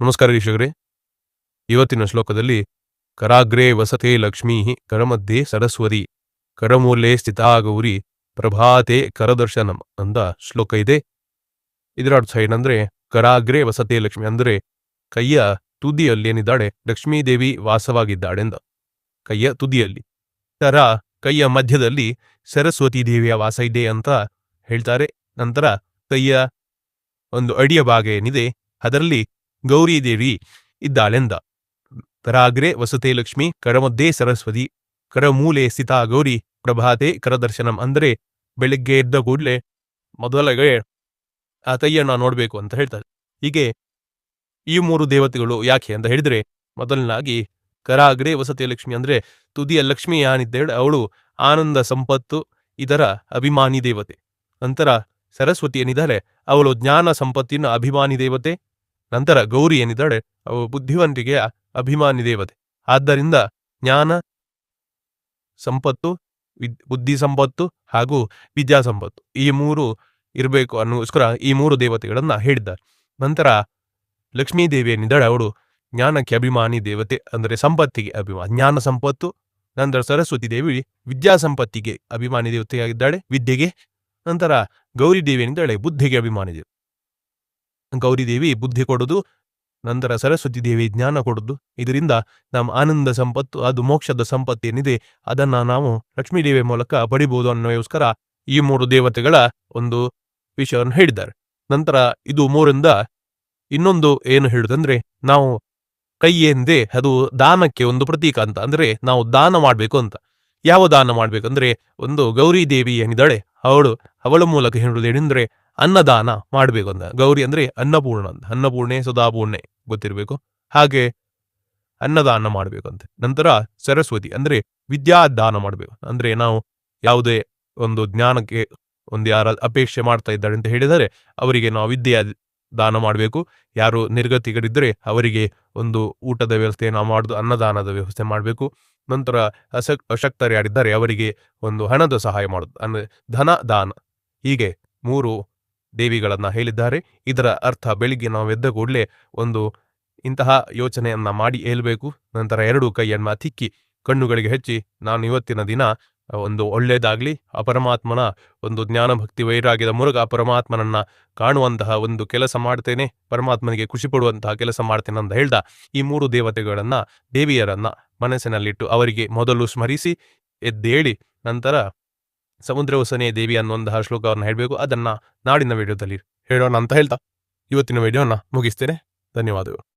ನಮಸ್ಕಾರ ವೀಕ್ಷಕರೇ. ಇವತ್ತಿನ ಶ್ಲೋಕದಲ್ಲಿ ಕರಾಗ್ರೇ ವಸತೆ ಲಕ್ಷ್ಮೀ ಕರಮಧ್ಯೆ ಸರಸ್ವತಿ ಕರಮೂಲೆ ಸ್ಥಿತಾಗೌರಿ ಪ್ರಭಾತೆ ಕರದರ್ಶನಂ ಅಂತ ಶ್ಲೋಕ ಇದೆ. ಇದರ ಅರ್ಥ ಏನಂದ್ರೆ ಕರಾಗ್ರೇ ವಸತೆ ಲಕ್ಷ್ಮಿ ಅಂದ್ರೆ ಕೈಯ ತುದಿಯಲ್ಲಿ ಏನಿದ್ದಾಳೆ ವಾಸವಾಗಿದ್ದಾಳೆ ವಾಸವಾಗಿದ್ದಾಳೆಂದ. ಕೈಯ ತುದಿಯಲ್ಲಿ. ಕರ ಕೈಯ ಮಧ್ಯದಲ್ಲಿ ಸರಸ್ವತಿ ದೇವಿಯ ವಾಸ ಇದೆ ಅಂತ ಹೇಳ್ತಾರೆ. ನಂತರ ಕೈಯ ಒಂದು ಅಡಿಯ ಭಾಗ ಏನಿದೆ, ಅದರಲ್ಲಿ ಗೌರಿ ದೇವಿ ಇದ್ದಾಳೆಂದ. ಕರಾಗ್ರೆ ವಸತೆ ಲಕ್ಷ್ಮಿ ಕರಮಧ್ಯೆ ಸರಸ್ವತಿ, ಕರಮೂಲೆ ಸಿತಾ ಗೌರಿ, ಪ್ರಭಾತೆ ಕರದರ್ಶನಂ ಅಂದ್ರೆ ಬೆಳಿಗ್ಗೆ ಎದ್ದ ಕೂಡಲೇ ಮೊದಲಗೆ ಆ ನೋಡಬೇಕು ಅಂತ ಹೇಳ್ತಾರೆ. ಹೀಗೆ ಈ ಮೂರು ದೇವತೆಗಳು ಯಾಕೆ ಅಂತ ಹೇಳಿದ್ರೆ ಮೊದಲನಾಗಿ ಕರಾಗ್ರೆ ವಸತಿ ಲಕ್ಷ್ಮಿ ಅಂದ್ರೆ ತುದಿಯ ಲಕ್ಷ್ಮಿ ಯಾನಿದ್ದೇಳೆ, ಅವಳು ಆನಂದ, ಸಂಪತ್ತು, ಇದರ ಅಭಿಮಾನಿ ದೇವತೆ. ನಂತರ ಸರಸ್ವತಿ ಏನಿದ್ದಾಳೆ, ಅವಳು ಜ್ಞಾನ, ಸಂಪತ್ತಿನ ಅಭಿಮಾನಿ ದೇವತೆ ನಂತರ ಗೌರಿ ಏನಿದ್ದಾಳೆ, ಅವು ಬುದ್ಧಿವಂತಿಕೆಯ ಅಭಿಮಾನಿ ದೇವತೆ. ಆದ್ದರಿಂದ ಜ್ಞಾನ ಸಂಪತ್ತು ಬುದ್ಧಿ ಸಂಪತ್ತು ಹಾಗೂ ವಿದ್ಯಾ ಸಂಪತ್ತು ಈ ಮೂರು ಇರಬೇಕು ಅನ್ನೋಸ್ಕರ ಈ ಮೂರು ದೇವತೆಗಳನ್ನ ಹೇಳಿದ್ದಾರೆ. ನಂತರ ಲಕ್ಷ್ಮೀ ದೇವಿ ಏನಿದ್ದಾಳೆ, ಅವಳು ಜ್ಞಾನಕ್ಕೆ ಅಭಿಮಾನಿ ದೇವತೆ, ಅಂದರೆ ಸಂಪತ್ತಿಗೆ ಅಭಿಮಾನ ಜ್ಞಾನ ಸಂಪತ್ತು, ನಂತರ ಸರಸ್ವತಿ ದೇವಿ ವಿದ್ಯಾ ಸಂಪತ್ತಿಗೆ ಅಭಿಮಾನಿ ದೇವತೆಯಾಗಿದ್ದಾಳೆ, ವಿದ್ಯೆಗೆ. ನಂತರ ಗೌರಿ ದೇವಿ ಏನಿದ್ದಾಳೆ, ಬುದ್ಧಿಗೆ ಅಭಿಮಾನಿ ದೇವತೆ. ಗೌರಿ ದೇವಿ ಬುದ್ಧಿ ಕೊಡುದು, ನಂತರ ಸರಸ್ವತಿ ದೇವಿ ಜ್ಞಾನ ಕೊಡುದು. ಇದರಿಂದ ನಮ್ಮ ಆನಂದ ಸಂಪತ್ತು, ಅದು ಮೋಕ್ಷದ ಸಂಪತ್ತು ಏನಿದೆ, ಅದನ್ನ ನಾವು ಲಕ್ಷ್ಮೀದೇವಿ ಮೂಲಕ ಪಡಿಬಹುದು ಅನ್ನೋಸ್ಕರ ಈ ಮೂರು ದೇವತೆಗಳ ಒಂದು ವಿಷಯವನ್ನು ಹೇಳಿದ್ದಾರೆ. ನಂತರ ಇದು ಮೂರಿಂದ ಇನ್ನೊಂದು ಏನು ಹೇಳುದಂದ್ರೆ, ನಾವು ಕೈ ಎಂದೇ ಅದು ದಾನಕ್ಕೆ ಒಂದು ಪ್ರತೀಕ ಅಂತ, ಅಂದ್ರೆ ನಾವು ದಾನ ಮಾಡಬೇಕು ಅಂತ. ಯಾವ ದಾನ ಮಾಡ್ಬೇಕಂದ್ರೆ, ಒಂದು ಗೌರಿ ದೇವಿ ಏನಿದ್ದಾಳೆ, ಅವಳು, ಅವಳ ಮೂಲಕ ಹೇಳುದು ಏನಂದ್ರೆ ಅನ್ನದಾನ ಮಾಡಬೇಕು ಅಂತ ಗೌರಿ ಅಂದ್ರೆ ಅನ್ನಪೂರ್ಣ ಅಂತ. ಅನ್ನಪೂರ್ಣೆ ಸದಾಪೂರ್ಣೆ ಗೊತ್ತಿರಬೇಕು. ಹಾಗೆ ಅನ್ನದಾನ ಮಾಡಬೇಕಂತೆ. ನಂತರ ಸರಸ್ವತಿ ಅಂದ್ರೆ ವಿದ್ಯಾದಾನ ಮಾಡಬೇಕು. ಅಂದ್ರೆ ನಾವು ಯಾವುದೇ ಒಂದು ಜ್ಞಾನಕ್ಕೆ ಒಂದು ಯಾರ ಅಪೇಕ್ಷೆ ಮಾಡ್ತಾ ಇದ್ದಾರೆ ಅಂತ ಹೇಳಿದರೆ ಅವರಿಗೆ ನಾವು ವಿದ್ಯೆಯ ದಾನ ಮಾಡಬೇಕು. ಯಾರು ನಿರ್ಗತಿಗರಿದ್ದರೆ ಅವರಿಗೆ ಒಂದು ಊಟದ ವ್ಯವಸ್ಥೆ ನಾವು ಮಾಡುದು ಅನ್ನದಾನದ ವ್ಯವಸ್ಥೆ ಮಾಡಬೇಕು. ನಂತರ ಅಸಕ್ ಅಶಕ್ತರು ಯಾರಿದ್ದಾರೆ ಅವರಿಗೆ ಒಂದು ಹಣದ ಸಹಾಯ ಮಾಡೋದು. ಅಂದ್ರೆ ಧನ ದಾನ ಹೀಗೆ ಮೂರು ದೇವಿಗಳನ್ನ ಹೇಳಿದ್ದಾರೆ. ಇದರ ಅರ್ಥ ಬೆಳಿಗ್ಗೆ ನಾವು ಎದ್ದ ಕೂಡಲೇ ಒಂದು ಇಂತಹ ಯೋಚನೆಯನ್ನು ಮಾಡಿ ಏಲ್ಬೇಕು ನಂತರ ಎರಡು ಕೈಯನ್ನು ತಿಕ್ಕಿ ಕಣ್ಣುಗಳಿಗೆ ಹಚ್ಚಿ ನಾನು ಇವತ್ತಿನ ದಿನ ಒಂದು ಒಳ್ಳೆಯದಾಗಲಿ ಅಪರಮಾತ್ಮನ ಒಂದು ಜ್ಞಾನಭಕ್ತಿ ವೈರಾಗ್ಯದ ಮೂಲಕ ಆ ಪರಮಾತ್ಮನನ್ನ ಕಾಣುವಂತಹ ಒಂದು ಕೆಲಸ ಮಾಡ್ತೇನೆ, ಪರಮಾತ್ಮನಿಗೆ ಖುಷಿ ಪಡುವಂತಹ ಕೆಲಸ ಮಾಡ್ತೇನೆ ಅಂತ ಹೇಳ್ದ ಈ ಮೂರು ದೇವತೆಗಳನ್ನು ದೇವಿಯರನ್ನ ಮನಸ್ಸಿನಲ್ಲಿಟ್ಟು ಅವರಿಗೆ ಮೊದಲು ಸ್ಮರಿಸಿ, ಎದ್ದೇಳಿ, ನಂತರ ಸಮುದ್ರ ವಸನೆ ದೇವಿ ಅನ್ನುವಂತಹ ಶ್ಲೋಕವನ್ನು ಹೇಳಬೇಕು. ಅದನ್ನ ನಾಡಿನ ವಿಡಿಯೋದಲ್ಲಿ ಹೇಳೋಣ ಅಂತ ಹೇಳ್ತಾ. ಇವತ್ತಿನ ವಿಡಿಯೋನ ಮುಗಿಸ್ತೇನೆ. ಧನ್ಯವಾದಗಳು.